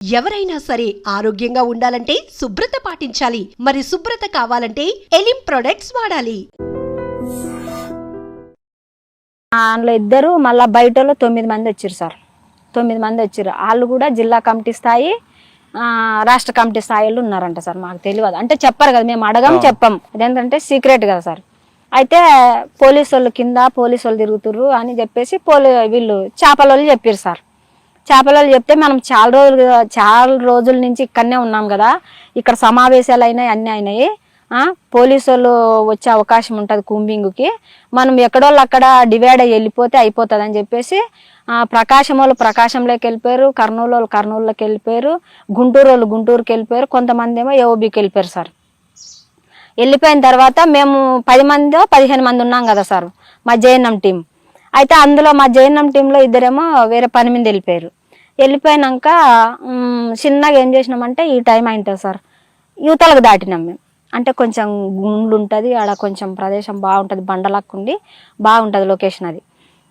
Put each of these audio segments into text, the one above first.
ఎవరైనా సరే ఆరోగ్యంగా ఉండాలంటే శుభ్రత పాటించాలి. మరి శుభ్రత కావాలంటే ఎలిం ప్రొడక్ట్స్ వాడాలి. అందులో ఇద్దరు మళ్ళీ బయట వాళ్ళు తొమ్మిది మంది వచ్చారు సార్. తొమ్మిది మంది వచ్చారు. వాళ్ళు కూడా జిల్లా కమిటీ స్థాయి ఆ, రాష్ట్ర కమిటీ స్థాయిలో ఉన్నారంట సార్. మాకు తెలియదు. అంటే చెప్పరు కదా మేము అడగం చెప్పం. ఇదేంటంటే సీక్రెట్ కదా సార్. అయితే పోలీసు వాళ్ళు కింద పోలీసు వాళ్ళు తిరుగుతుర్రు అని చెప్పేసి పోలీ వీళ్ళు చేపల వాళ్ళు చెప్పారు సార్. చేపలలో చెప్తే మనం చాలా రోజులు చాలా రోజుల నుంచి ఇక్కడనే ఉన్నాం కదా. ఇక్కడ సమావేశాలు అయినాయి అన్నీ అయినాయి. పోలీసు వాళ్ళు వచ్చే అవకాశం ఉంటుంది కుంబింగ్కి. మనం ఎక్కడోళ్ళు అక్కడ డివైడ్ అయ్యి వెళ్ళిపోతే అయిపోతుంది అని చెప్పేసి ప్రకాశం వాళ్ళు ప్రకాశంలోకి వెళ్ళిపోయారు కర్నూలు వాళ్ళు కర్నూలులోకి వెళ్ళిపోయారు గుంటూరు వాళ్ళు గుంటూరుకి వెళ్ళిపోయారు కొంతమంది ఏమో ఏఓబికి వెళ్ళిపోయారు సార్. వెళ్ళిపోయిన తర్వాత మేము పది మంది పదిహేను మంది ఉన్నాం కదా సార్ మా జేఎన్ఎం టీం అయితే అందులో మా జేఎన్ఎం టీంలో ఇద్దరేమో వేరే పని మీద వెళ్ళిపోయారు. వెళ్ళిపోయినాక చిన్నగా ఏం చేసినామంటే ఈ టైం అయింటుంది సార్. యువతలకు దాటినాం మేము. అంటే కొంచెం గుండ్లు ఉంటుంది ఆడ కొంచెం ప్రదేశం బాగుంటుంది బండలక్కుండి బాగుంటుంది లొకేషన్ అది.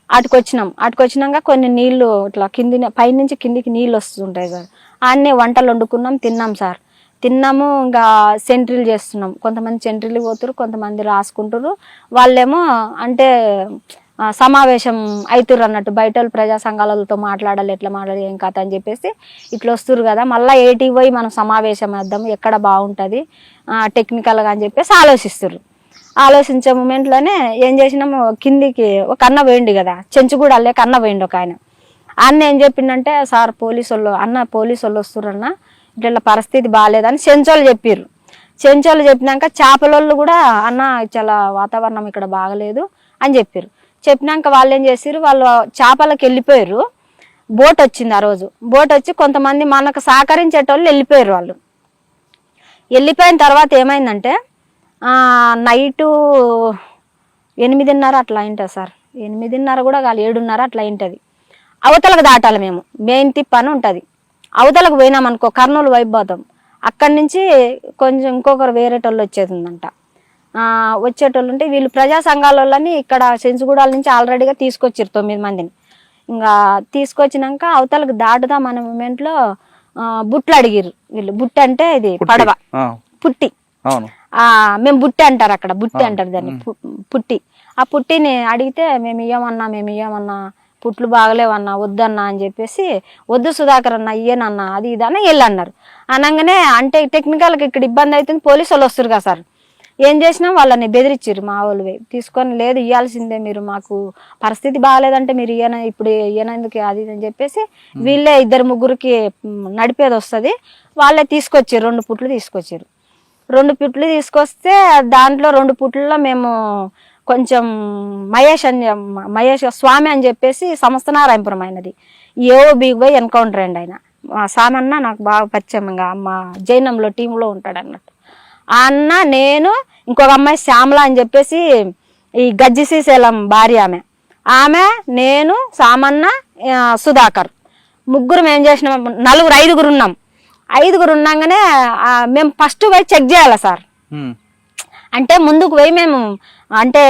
అటుకొచ్చినాం. అటుకొచ్చినాక అటుకు వచ్చినాక కొన్ని నీళ్ళు ఇట్లా కింది పైనుంచి కిందికి నీళ్ళు వస్తుంటాయి సార్. అన్నీ వంటలు వండుకున్నాం తిన్నాం సార్. తిన్నాము ఇంకా సెంట్రీలు చేస్తున్నాం. కొంతమంది సెంట్రీలు పోతురు కొంతమంది రాసుకుంటారు వాళ్ళేమో అంటే సమావేశం అవుతుర్రు అన్నట్టు బయట వాళ్ళు ప్రజా సంఘాలతో మాట్లాడాలి ఎట్లా మాట్లాడాలి ఏం కథ అని చెప్పేసి ఇట్లా వస్తురు కదా. మళ్ళీ ఏటికి పోయి మనం సమావేశం వేద్దాం ఎక్కడ బాగుంటుంది టెక్నికల్గా అని చెప్పేసి ఆలోచిస్తుర్రు. ఆలోచించే మూమెంట్లోనే ఏం చేసినాము కిందికి ఒక అన్న పోయిండు కదా చెంచుగూడ లేక అన్న పోయిండు ఒక ఆయన. అన్న ఏం చెప్పిండంటే సార్ పోలీసు వాళ్ళు అన్న పోలీసు వాళ్ళు వస్తుర్రన్న ఇట్లా పరిస్థితి బాగాలేదని చెంచోళ్ళు చెప్పిర్రు. చెంచోళ్ళు చెప్పినాక చేపలోళ్ళు కూడా అన్న చాలా వాతావరణం ఇక్కడ బాగలేదు అని చెప్పారు చెప్పినాక వాళ్ళు ఏం చేసిర్రు? వాళ్ళు చేపలకు వెళ్ళిపోయారు బోట్ వచ్చింది ఆ రోజు. బోట్ వచ్చి కొంతమంది మనకు సహకరించేటోళ్ళు వెళ్ళిపోయారు వాళ్ళు. వెళ్ళిపోయిన తర్వాత ఏమైందంటే నైటు ఎనిమిదిన్నర అట్లా అయింటుంది సార్. ఎనిమిదిన్నర కూడా కాదు ఏడున్నర అట్లా అయింటుంది. అవతలకు దాటాలి మేము. మెయిన్ తిప్ప అని ఉంటుంది. అవతలకు పోయినామనుకో కర్నూలు వైపు పోతాం. అక్కడి నుంచి కొంచెం ఇంకొకరు వేరేటోళ్ళు వచ్చేది ఉందంట వచ్చేటోళ్ళు ఉంటే వీళ్ళు ప్రజా సంఘాల వాళ్ళని ఇక్కడ సెంచుగూడాల నుంచి ఆల్రెడీగా తీసుకొచ్చారు తొమ్మిది మందిని. ఇంకా తీసుకొచ్చినాక అవతలకు దాటుదాం అనే మూమెంట్లో బుట్లు అడిగిర్రు. వీళ్ళు బుట్ట అంటే ఇది పడవ. పుట్టి. మేము బుట్టి అంటారు అక్కడ బుట్టి అంటారు దాన్ని పుట్టి. ఆ పుట్టిని అడిగితే మేము ఇయ్యమన్నా మేము ఇయ్యమన్నా పుట్లు బాగలేవన్నా వద్దన్నా అని చెప్పేసి వద్దు సుధాకర్ అన్న ఇయ్యనన్నా అది ఇది అని వెళ్ళి అన్నారు అనగానే అంటే టెక్నికల్గా ఇక్కడ ఇబ్బంది అవుతుంది పోలీసు వాళ్ళు వస్తారు కదా సార్. ఏం చేసినా వాళ్ళని బెదిరించారు మా వాళ్ళు. తీసుకొని లేదు ఇవ్వాల్సిందే మీరు మాకు పరిస్థితి బాగాలేదంటే మీరు ఇయ్యన ఇప్పుడు ఇయ్యనందుకు అది ఇది అని చెప్పేసి వీళ్ళే ఇద్దరు ముగ్గురికి నడిపేది వస్తుంది వాళ్ళే తీసుకొచ్చారు రెండు పుట్లు తీసుకొచ్చారు రెండు పుట్లు తీసుకొస్తే దాంట్లో రెండు పుట్లలో మేము కొంచెం మహేష్ అని మహేష్ స్వామి అని చెప్పేసి సంస్థ నారాయణపురం అయినది ఏవో బిగ్ పోయి ఎన్కౌంటర్ అండి ఆయన. అన్న నాకు బాగా పరిచయం ఇంకా మా జైనంలో టీంలో ఉంటాడు అన్నట్టు ఆ అన్న నేను ఇంకొక అమ్మాయి శ్యామల అని చెప్పేసి ఈ గజ్జి శ్రీశైలం భార్య ఆమె. ఆమె నేను సామన్న సుధాకర్. ముగ్గురు ఏం చేసినాం? నలుగురు ఐదుగురు ఉన్నాం. ఐదుగురు ఉన్నాగానే మేము ఫస్ట్ పోయి చెక్ చేయాలి సార్? అంటే ముందుకు పోయి మేము అంటే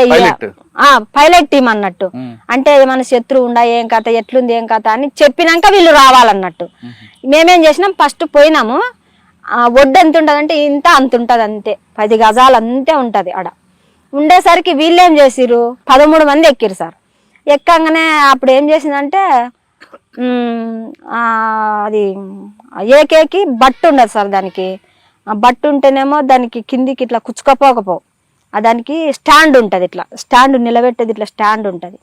పైలట్ టీం అన్నట్టు. అంటే ఏమైనా శత్రువు ఉండా ఏం కథ ఎట్లుంది ఏం కథ అని చెప్పినాక వీళ్ళు రావాలన్నట్టు. మేమేం చేసినాం? ఫస్ట్ పోయినాము. ఒడ్డు ఎంత ఉంటుంది అంటే ఇంత అంత ఉంటుంది అంతే. పది గజాలు అంతే ఉంటుంది ఆడ. ఉండేసరికి వీళ్ళు ఏం చేసిర్రు? పదమూడు మంది ఎక్కిరు సార్. ఎక్కగానే అప్పుడు ఏం చేసిందంటే అది ఏకేకి బట్టు ఉండదు సార్ దానికి. ఆ బట్టు ఉంటేనేమో దానికి కిందికి ఇట్లా కుచ్చుకపోకపోవు. దానికి స్టాండ్ ఉంటుంది ఇట్లా. స్టాండ్ నిలబెట్టేది ఇట్లా స్టాండ్ ఉంటుంది.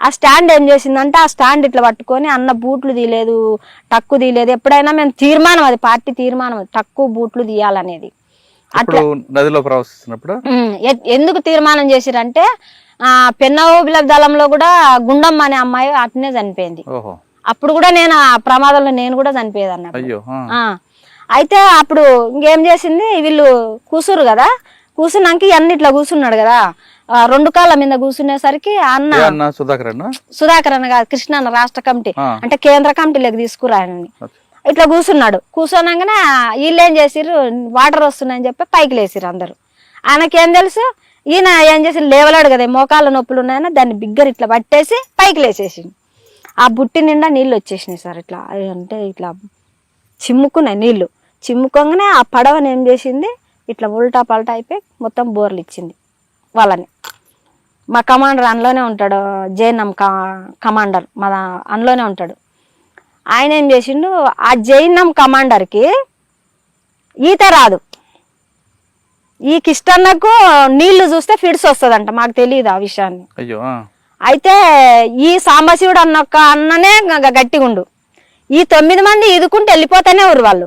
ఆ స్టాండ్ ఏం చేసిందంటే ఆ స్టాండ్ ఇట్లా పట్టుకొని అన్న బూట్లు తీయలేదు టక్కు తీయలేదు. ఎప్పుడైనా మేము తీర్మానం అది పార్టీ తీర్మానం అది, టక్కు బూట్లు తీయాలనేది. నదిలో ఎ- ఎందుకు తీర్మానం చేసిరంటే ఆ పెన్నోబిల దళంలో కూడా గుండమ్మ అనే అమ్మాయి అట్నే చనిపోయింది. అప్పుడు కూడా నేను ఆ ప్రమాదంలో నేను కూడా చనిపోయేది అన్నట్టు అయితే అప్పుడు ఇంకేం చేసింది వీళ్ళు కూసురు కదా కూసున్నాక ఇవన్నీ ఇట్లా కూర్చున్నాడు కదా రెండు కాళ్ళ మీద కూర్చునేసరికి అన్న సుధాకర్ అన్న? సుధాకర్ అన్న కాదు కృష్ణ అన్న రాష్ట్ర కమిటీ. అంటే కేంద్ర కమిటీలోకి తీసుకురాయనని ఇట్లా కూర్చున్నాడు. కూర్చోనంగానే వీళ్ళు ఏం చేసిర్రు? వాటర్ వస్తున్నాయని చెప్పి పైకి లేసిర్రు అందరు. ఆయనకేం తెలుసు? ఈయన ఏం చేసి లేవలాడు కదా మోకాళ్ళ నొప్పులు ఉన్నాయని దాన్ని బిగ్గర ఇట్లా పట్టేసి పైకి లేచేసి ఆ బుట్టి నిండా నీళ్ళు వచ్చేసినాయి సార్ ఇట్లా. అంటే ఇట్లా చిమ్ముకున్నాయి నీళ్ళు చిమ్ముకోగానే ఆ పడవని ఏం చేసింది? ఇట్లా ఉల్టా పల్టా అయిపోయి మొత్తం బోర్లు ఇచ్చింది. వాళ్ళని. మా కమాండర్ అందులోనే ఉంటాడు జైనం కమాండర్. మా అందులోనే ఉంటాడు. ఆయన ఏం చేసిండు ఆ జైనం కమాండర్కి ఈత రాదు. ఈ కిష్టన్నకు నీళ్ళు చూస్తే ఫిడ్స్ వస్తుందంట మాకు తెలియదు ఆ విషయాన్ని. అయ్యో. అయితే ఈ సాంబశివుడు అన్న ఒక్క అన్ననే గట్టిగుండు ఈ తొమ్మిది మంది ఈదుకుంటూ వెళ్ళిపోతానే ఊరు వాళ్ళు.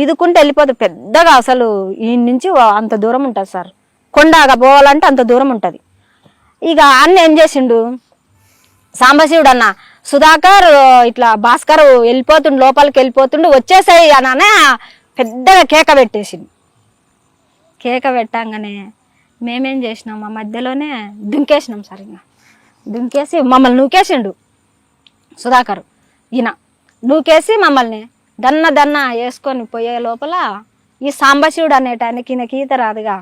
ఈదుకుంటూ వెళ్ళిపోతే పెద్దగా అసలు ఈ నుంచి అంత దూరం ఉంటుంది సార్. కొండగా పోవాలంటే అంత దూరం ఉంటుంది. ఇక అన్న ఏం చేసిండు? సాంబశివుడు అన్న సుధాకర్ ఇట్లా భాస్కర్ వెళ్ళిపోతుండు లోపలికి వెళ్ళిపోతుండు వచ్చేసాయి అననే పెద్దగా కేక పెట్టేసిండు. కేక పెట్టంగానే మేమేం చేసినాం? మా మధ్యలోనే దుంకేసినాం సరిగ్గా. దుంకేసి మమ్మల్ని నూకేసిండు సుధాకర్ ఈయన. నూకేసి మమ్మల్ని దన్న దన్న వేసుకొని పోయే లోపల ఈ సాంబశివుడు అనేటానికి ఈయనకి ఈత రాదుగా.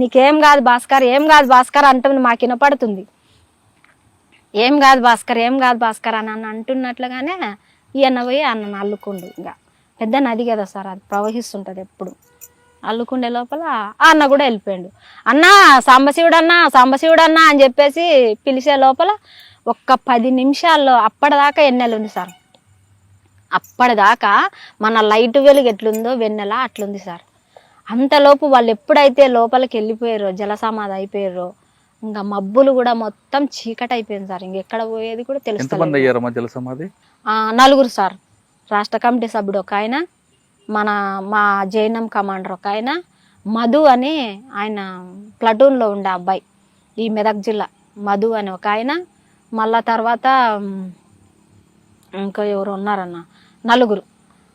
నీకేం కాదు భాస్కర్ ఏం కాదు భాస్కర్ అంటుంది మాకు వినపడుతుంది. ఏం కాదు భాస్కర్ ఏం కాదు భాస్కర్ అని అన్న అంటున్నట్లుగానే ఈయన పోయి అన్న అల్లుకుండు ఇంకా. పెద్ద నది కదా సార్ అది ప్రవహిస్తుంటుంది ఎప్పుడు. అల్లుకుండే లోపల అన్న కూడా వెళ్ళిపోయాడు. అన్న సాంబశివుడు అన్న సాంబశివుడు అన్న అని చెప్పేసి పిలిచే లోపల ఒక్క పది నిమిషాల్లో అప్పటిదాకా ఎన్నెలు ఉంది సార్. అప్పటిదాకా మన లైట్ వెలుగు ఎట్లుందో వెన్నెల అట్లుంది సార్. అంతలోపు వాళ్ళు ఎప్పుడైతే లోపలికి వెళ్ళిపోయారో జలసమాధి అయిపోయారో ఇంకా మబ్బులు కూడా మొత్తం చీకటి అయిపోయింది సార్. ఇంకెక్కడ పోయేది కూడా సమాధి నలుగురు సార్. రాష్ట్ర కమిటీ సభ్యుడు ఒక ఆయన మన మా జైనం కమాండర్ ఒక ఆయన మధు అని ఆయన ప్లటూన్లో ఉండే అబ్బాయి ఈ మెదక్ జిల్లా. మధు అని ఒక ఆయన మళ్ళా తర్వాత ఇంకా ఎవరు ఉన్నారన్న నలుగురు.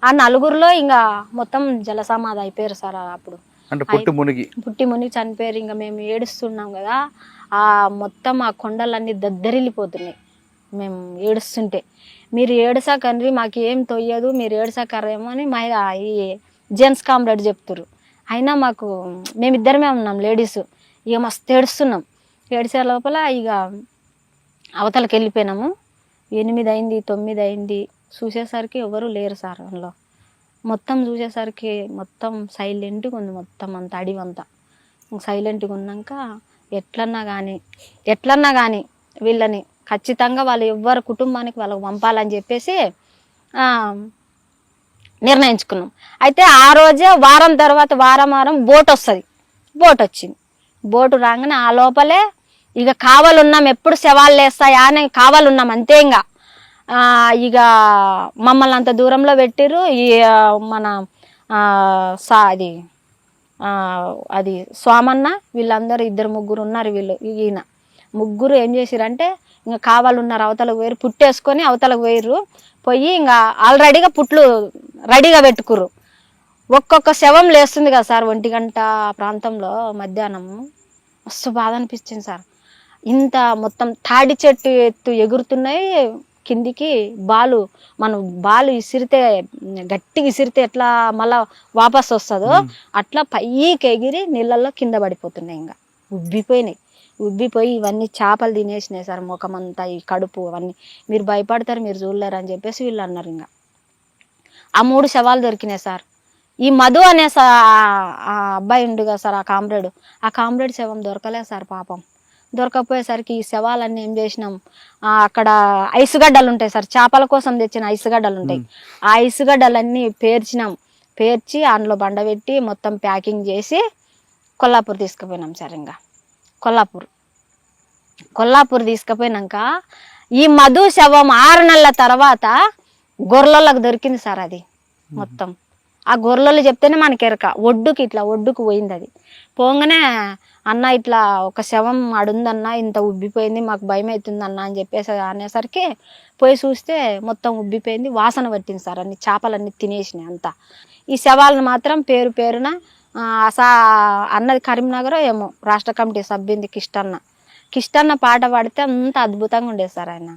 ఆ నలుగురిలో ఇంకా మొత్తం జలసమాధి అయిపోయారు సార్ అప్పుడు. అంటే పుట్టి మునిగి. పుట్టి మునిగి చనిపోయారు. ఇంకా మేము ఏడుస్తున్నాం కదా ఆ మొత్తం ఆ కొండలన్నీ దద్దరిల్లిపోతున్నాయి. మేము ఏడుస్తుంటే. మీరు ఏడుసాకండ్రి మాకు ఏం తొయ్యదు మీరు ఏడుసాకరేమో అని మా ఈ జెంట్స్ కామ్రేడ్ చెప్తురు అయినా మాకు మేమిద్దరమే ఉన్నాం లేడీస్. ఇక మస్తు ఏడుస్తున్నాం. ఏడిసే లోపల ఇక అవతలకి వెళ్ళిపోయినాము ఎనిమిది అయింది తొమ్మిది అయింది చూసేసరికి ఎవరు లేరు సార్ అందులో. మొత్తం చూసేసరికి మొత్తం సైలెంట్గా ఉంది మొత్తం అంత అడివంతా సైలెంట్గా ఉన్నాక ఎట్లన్నా కానీ ఎట్లన్నా కానీ వీళ్ళని ఖచ్చితంగా వాళ్ళు ఎవ్వరు కుటుంబానికి వాళ్ళకి పంపాలని చెప్పేసి నిర్ణయించుకున్నాం. అయితే ఆ రోజే వారం తర్వాత వారం వారం బోట్ వస్తుంది. బోట్ వచ్చింది. బోటు రాగానే ఆ లోపలే ఇక కావాలున్నాం ఎప్పుడు శవాలు వేస్తాయా అని కావాలున్నాం అంతే ఇంకా. ఇక మమ్మల్ని అంత దూరంలో పెట్టిర్రు. ఈ మన సా అది అది స్వామన్న వీళ్ళందరూ ఇద్దరు ముగ్గురు ఉన్నారు వీళ్ళు ఈయన. ముగ్గురు ఏం చేసిరంటే ఇంకా కావాలన్నారు అవతలకు పోయారు పుట్టేసుకొని అవతలకు పోయిర్రు. పోయి ఇంకా ఆల్రెడీగా పుట్లు రెడీగా పెట్టుకుర్రు. ఒక్కొక్క శవం లేస్తుంది కదా సార్ ఒంటి గంట ప్రాంతంలో మధ్యాహ్నం. మస్తు బాధ అనిపించింది సార్. ఇంత మొత్తం తాడి చెట్టు ఎత్తు ఎగురుతున్నాయి కిందికి బాలు మనం బాలు ఇసిరితే గట్టిగా ఇసిరితే ఎట్లా మళ్ళా వాపస్ వస్తుందో అట్లా పైకి ఎగిరి నీళ్ళల్లో కింద పడిపోతున్నాయి ఇంకా. ఉబ్బిపోయినాయి. ఉబ్బిపోయి ఇవన్నీ చేపలు తినేసినాయి సార్ ముఖమంతా ఈ కడుపు అవన్నీ. మీరు భయపడతారు మీరు చూడలేరు అని చెప్పేసి వీళ్ళు అన్నారు ఇంకా. ఆ మూడు శవాలు దొరికినాయి సార్. ఈ మధు అనే సా- ఆ అబ్బాయి ఉండు కదా సార్ ఆ కామ్రేడ్. ఆ కామ్రేడ్ శవం దొరకలేదు సార్ పాపం. దొరకకపోయేసరికి ఈ శవాలన్నీ ఏం చేసినాం? ఆ, అక్కడ ఐసుగడ్డలు ఉంటాయి సార్. చేపల కోసం తెచ్చిన ఐసుగడ్డలు ఉంటాయి. ఆ ఐసుగడ్డలన్నీ పేర్చినాం. పేర్చి అందులో బండబెట్టి మొత్తం ప్యాకింగ్ చేసి కొల్లాపూర్ తీసుకుపోయినాం సార్ ఇంకా కొల్లాపూర్. కొల్లాపూర్ తీసుకుపోయినాక ఈ మధు శవం ఆరు నెలల తర్వాత గొర్రెలకు దొరికింది సార్ అది. మొత్తం. ఆ గొర్రెలు చెప్తేనే మనకి ఎరక. ఒడ్డుకి ఇట్లా ఒడ్డుకు పోయింది అది. పోగానే అన్న ఇట్లా ఒక శవం అడుందన్న ఇంత ఉబ్బిపోయింది మాకు భయం అవుతుంది అన్న అని చెప్పేసి అనేసరికి పోయి చూస్తే మొత్తం ఉబ్బిపోయింది వాసన పట్టింది సార్ అన్ని చేపలన్నీ తినేసినాయి అంతా. ఈ శవాలను మాత్రం పేరు పేరున అసా సా అన్నది కరీంనగర్ ఏమో రాష్ట్ర కమిటీ సభ్యుంది కిష్టన్న. కిష్టన్న పాట పాడితే అంత అద్భుతంగా ఉండేది సార్ ఆయన.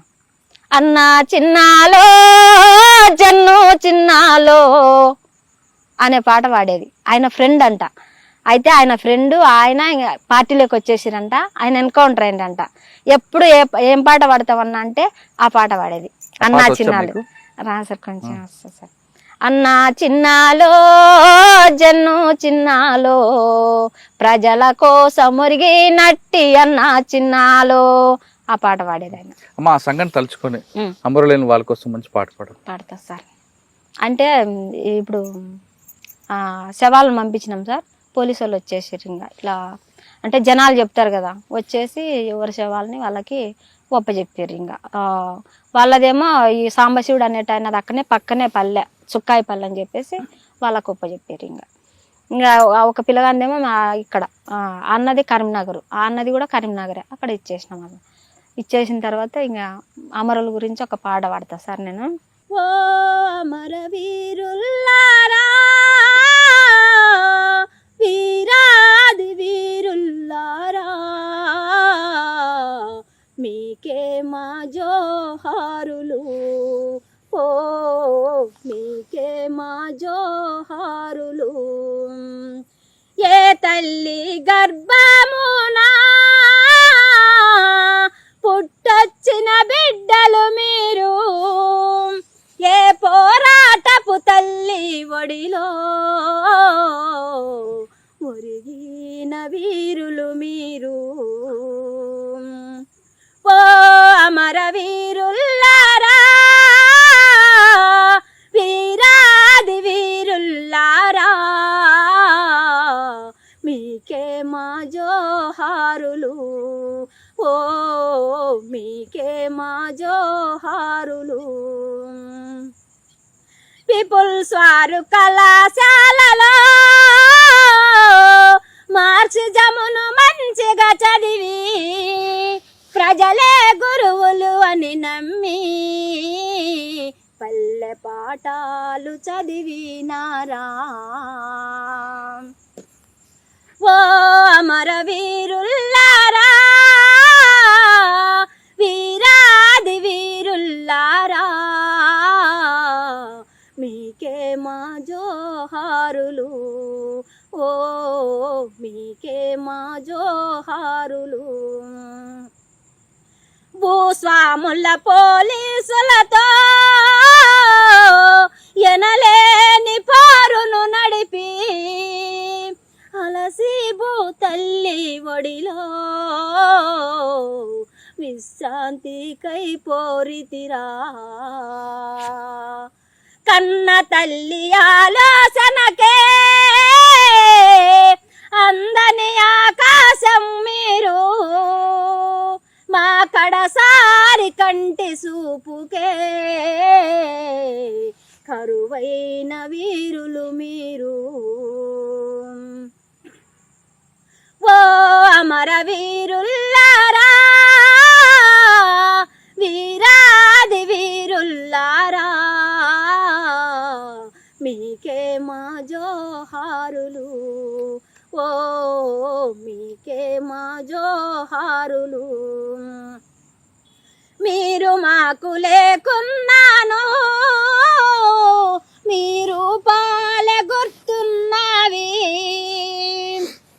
అన్న చిన్నాలో జన్ను చిన్నాలో అనే పాట పాడేది. ఆయన ఫ్రెండ్ అంట. అయితే ఆయన ఫ్రెండ్ ఆయన పార్టీలోకి వచ్చేసిరంట. ఆయన ఎన్కౌంటర్ అయిందంట ఎప్పుడు ఏ ఏం పాట పాడతావన్నా అంటే ఆ పాట పాడేది. అన్నా చిన్నాలు? రా సార్ కొంచెం వస్తుంది సార్. అన్న చిన్నాలో జన్ను చిన్నాలో ప్రజల కోసం మురిగి నట్టి అన్న చిన్నాలో ఆ పాట పాడేది ఆయన. అమ్మ ఆ సంఘటన తలుచుకొని. అమరులేని వాళ్ళ కోసం మంచి పాట పాడు. పాడతా సార్. అంటే ఇప్పుడు శవాలను పంపించినాం సార్. పోలీసు వాళ్ళు వచ్చేసారు ఇంకా. ఇట్లా అంటే జనాలు చెప్తారు కదా వచ్చేసి ఎవరి శవాలని వాళ్ళకి ఒప్పచెప్పారు ఇంకా. వాళ్ళదేమో ఈ సాంబశివుడు అనేట ఆయనది అక్కనే పక్కనే పల్లె చుక్కాయి పల్లె అని చెప్పేసి వాళ్ళకి ఒప్పచెప్పారు ఇంకా. ఇంకా ఒక పిల్లగాందేమో ఇక్కడ ఆ, అన్నది కరీంనగర్ ఆ అన్నది కూడా కరీంనగరే అక్కడ ఇచ్చేసినాం అది ఇచ్చేసిన తర్వాత ఇంకా అమరుల గురించి ఒక పాట పాడతా సార్ నేను. ఓ అమర వీరుల్లారా వీరాది వీరుల్లారా మీకే మా జోహారులు. ఓ మీకే మా జోహారులు. ఏ తల్లి గర్భమునా వారు కళాశాలలో మార్చి జమును మంచిగా చదివి ప్రజలే గురువులు అని నమ్మి పల్లె పాఠాలు చదివినారా. ఓ అమర మా జోహారులు. ఓ మీకే మా జోహారులు. భూస్వాముల పోలీసులతో ఎనలేని పారును నడిపి అలసి భూతల్లి ఒడిలో విశ్రాంతికై పోరితిరా. కన్న తల్లి ఆలోచనకే అందని ఆకాశం మీరు మా కడసారి కంటి సూపుకే కరువైన వీరులు మీరు ఓ అమర మా జోహారులు. ఓ మీకే మా జోహారులు. మీరు మాకు లేకున్నాను మీరు పాల గుర్తున్నవి.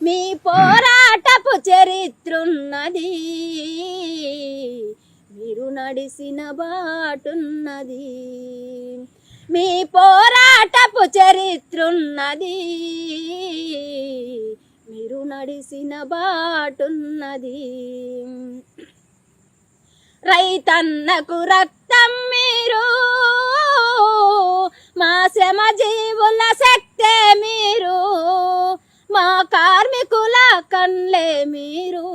మీ పోరాటపు చరిత్రున్నది. మీరు నడిసిన బాటున్నది. మీ పోరాటపు చరిత్రున్నది. మీరు నడిసిన బాటున్నది. రైతన్నకు రక్తం మీరు. మా శ్రమ జీవుల శక్తే మీరు. మా కార్మికుల కన్లే మీరు.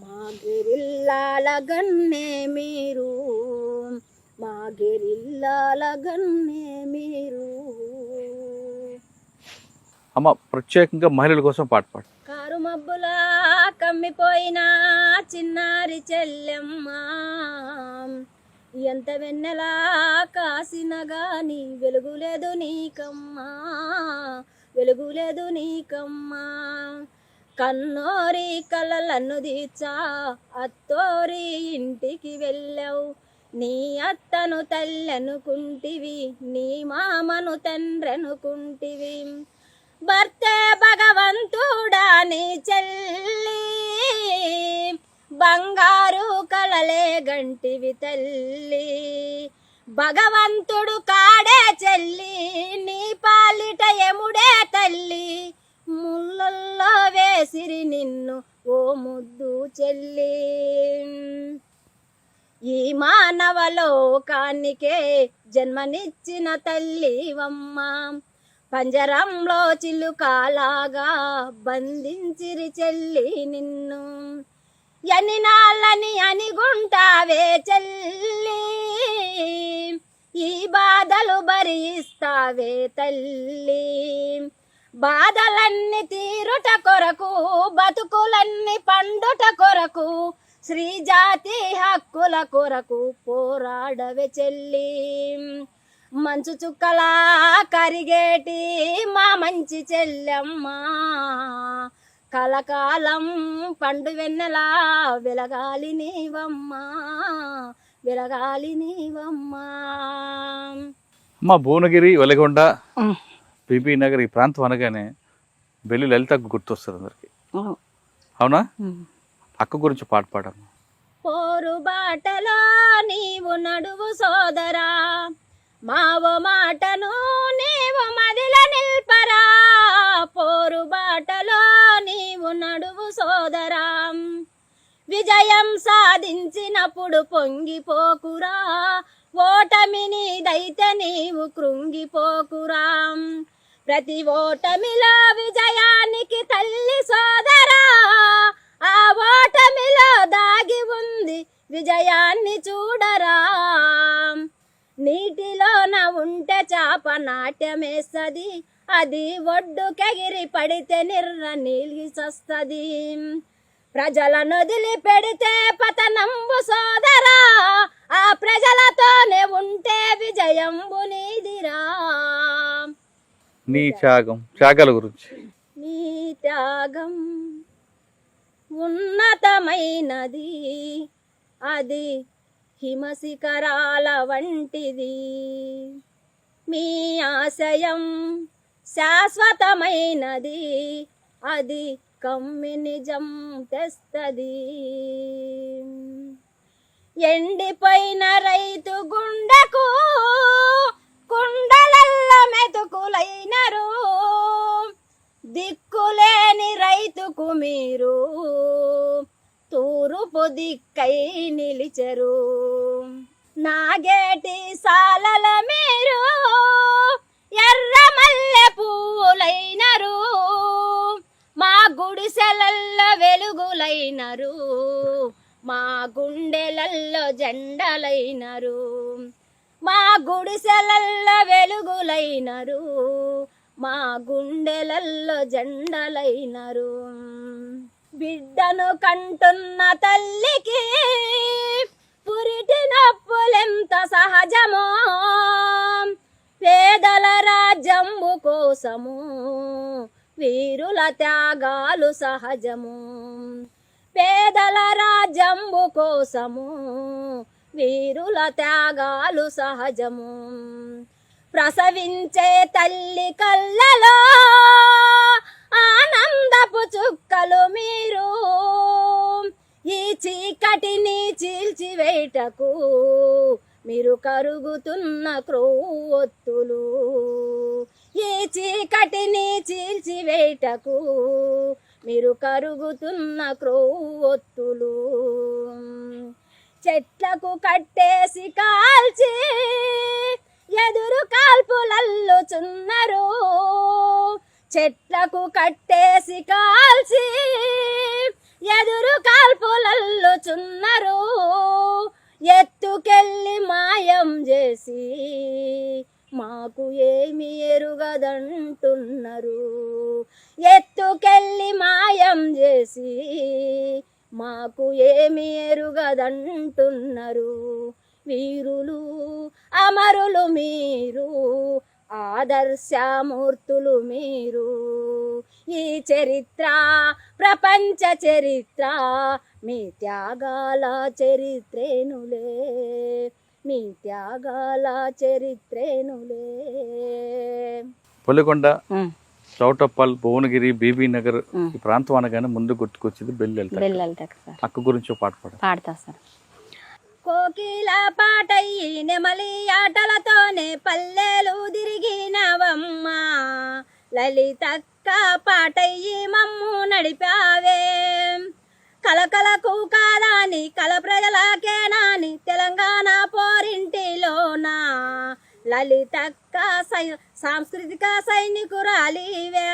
మా గిరిల్లాల గన్నే మీరు. మా గిరిల్లాల గన్నే మీరు అమ్మ ప్రత్యేకంగా మహిళల కోసం పాట పాడు. కారు మబ్బులా కమ్మిపోయిన చిన్నారి చెల్లెమ్మ ఎంత వెన్నెలా కాసిన గాని వెలుగులేదు నీకమ్మా వెలుగులేదు నీకమ్మా. కన్నోరి కలలను తీర్చా అత్తోరి ఇంటికి వెళ్ళావు నీ అత్తను తల్లనుకుంటివి నీ మామను తండ్రనుకుంటివి. భర్తే భగవంతుడా నీ చెల్లి బంగారు కలలే గంటివి తల్లి. భగవంతుడు కాడే చెల్లి నీ పాలిట ఎముడే తల్లి. ముళ్ళల్లో వేసిరి నిన్ను ఓ ముద్దు చెల్లి. ఈ మానవ లోకానికే జన్మనిచ్చిన తల్లివమ్మ పంజరంలో చిలుకాలాగా బంధించిరి చెల్లి నిన్ను. ఎన్ని నాళ్ళని అనిగుంటావే చెల్లి? ఈ బాధలు భరిస్తావే తల్లి? బాధలన్నీ తీరుట కొరకు బతుకులన్నీ పండుట కొరకు శ్రీజాతి హక్కుల కొరకు పోరాడవే చెల్లి. మంచు చుక్కలా కరిగేటి మా మంచి చెల్లెమ్మ. కలకాలం పండు వెన్నెలా వెలగాలి నీవమ్మా. వెలగాలి నీవమ్మా. అమ్మ భువనగిరి వెలగొండ బీబీ నగర్ ఈ ప్రాంతం అనగానే బెల్లి లలితకు గుర్తొస్తుంది అందరికి. అవునా? అక్క గురించి పాట పాడమ్మా. పోరు బాటలో నీవు నడువు సోదరా మావో మాటను నీవు మదిల నిల్పరా. పోరు బాటలో నీవు నడువు సోదరా విజయం సాధించినప్పుడు పొంగిపోకురా. ఓటమి నీదైతే నీవు కృంగిపోకురా. ప్రతి ఓటమిలో విజయానికి తల్లి సోదరా ఆ ఓటమిలో దాగి ఉంది విజయాన్ని చూడరా. నీటిలోన ఉంటే చాప నాట్యమేస్తది అది ఒడ్డుకెగిరి పడితే నిర్ర నిలిసొస్తది ప్రజల నొదిలి పెడితే పతనంబు సోదరా ఆ ప్రజలతోనే ఉంటే విజయంబు నీదిరా. నీ త్యాగం త్యాగాల గురించి. నీ త్యాగం. ఉన్నతమైనది. అది హిమశిఖరాల వంటిది. మీ ఆశయం శాశ్వతమైనది. అది కమ్యూనిజం తెస్తది. ఎండిపోయిన రైతు గుండెకు కుండలల్ల మెతుకులైనరు. దిక్కులేని రైతుకు మీరు తూరుపు దిక్కై నిలిచరు. నాగేటి సాలల మీరు ఎర్ర మల్లె పువ్వులైనరు. మా గుడిసెలల్ల వెలుగులైనరు. మా గుండెలల్లో జెండలైనరు. మా గుడిసెలల్ల వెలుగులైనరు. మా గుండెలల్లో జెండలైనరు. బిడ్డను కంటున్న తల్లికి పురిటి నొప్పులెంత సహజమో? పేదల రాజ్యంబు కోసము? వీరుల త్యాగాలు సహజము? పేదల రాజ్యంబు కోసము? వీరుల త్యాగాలు సహజము? ప్రసవించే తల్లి కళ్ళలో ఆనందపు చుక్కలు మీరు. ఈ చీకటిని చీల్చివేటకు మీరు కరుగుతున్న క్రొవ్వొత్తులు ఈ చీకటిని చీల్చివేటకు మీరు కరుగుతున్న క్రొవ్వొత్తులు చెట్లకు కట్టేసి కా కాల్పులల్లుచున్నారు చెట్లకు కట్టేసి కాల్చి ఎదురు కాల్పులల్లుచున్నారు. ఎత్తుకెళ్ళి మాయం చేసి మాకు ఏమి ఎరుగదంటున్నారు. ఎత్తుకెళ్ళి మాయం చేసి మాకు ఏమి ఎరుగదంటున్నారు. వీరులు అమరులు మీరు ఆదర్శమూర్తులు మీరు. ఈ చరిత్ర ప్రపంచ చరిత్ర మీ త్యాగాల చరిత్రేనులే. మీ త్యాగాల చరిత్రేనులే. పొలికొండ చౌటప్పల్ భువనగిరి బీబీ నగర్ ఈ ప్రాంతం అనగానే ముందు గుర్తుకొచ్చింది బెల్లి అక్క గురించి పాట పాడ. పాడతా సార్. కోకిల పాటయ్యి నెమలి ఆటలతోనే పల్లెలు తిరిగినవమ్మ. లలితక్క పాటయ్యి మమ్ము నడిపావే. కలకలకు కాదాని కల ప్రజలకేనాని తెలంగాణ పోరింటిలోన. లలితక్క సై సాంస్కృతిక సైనికురాలివే.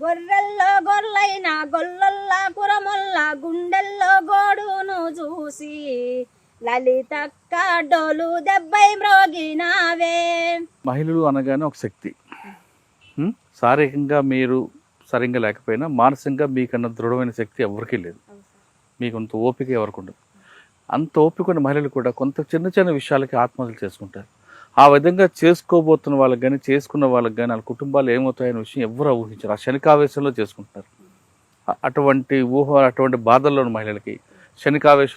గొర్రెల్లో గొర్రెలైన గొల్లల్లా కురముల్ల గుండెల్లో గోడును చూసి లలితక్క డోలు దెబ్బై మ్రోగినావే. మహిళలు అనగానే ఒక శక్తి? శారీరకంగా మీరు సరిగ్గా లేకపోయినా మానసికంగా మీకన్నా దృఢమైన శక్తి ఎవరికీ లేదు. మీకు అంత ఓపిక ఎవరికి ఉండదు అంత ఓపిక ఉన్న మహిళలు కూడా కొంత చిన్న చిన్న విషయాలకి ఆత్మహత్యలు చేసుకుంటారు. ఆ విధంగా చేసుకోబోతున్న వాళ్ళకి కానీ చేసుకున్న వాళ్ళకి కానీ వాళ్ళ కుటుంబాలు ఏమవుతాయనే విషయం ఎవరు ఊహించారు. ఆ శనికావేశంలో చేసుకుంటారు. అటువంటి ఊహ అటువంటి బాధల్లో ఉన్న మహిళలకి శనికావేశంలో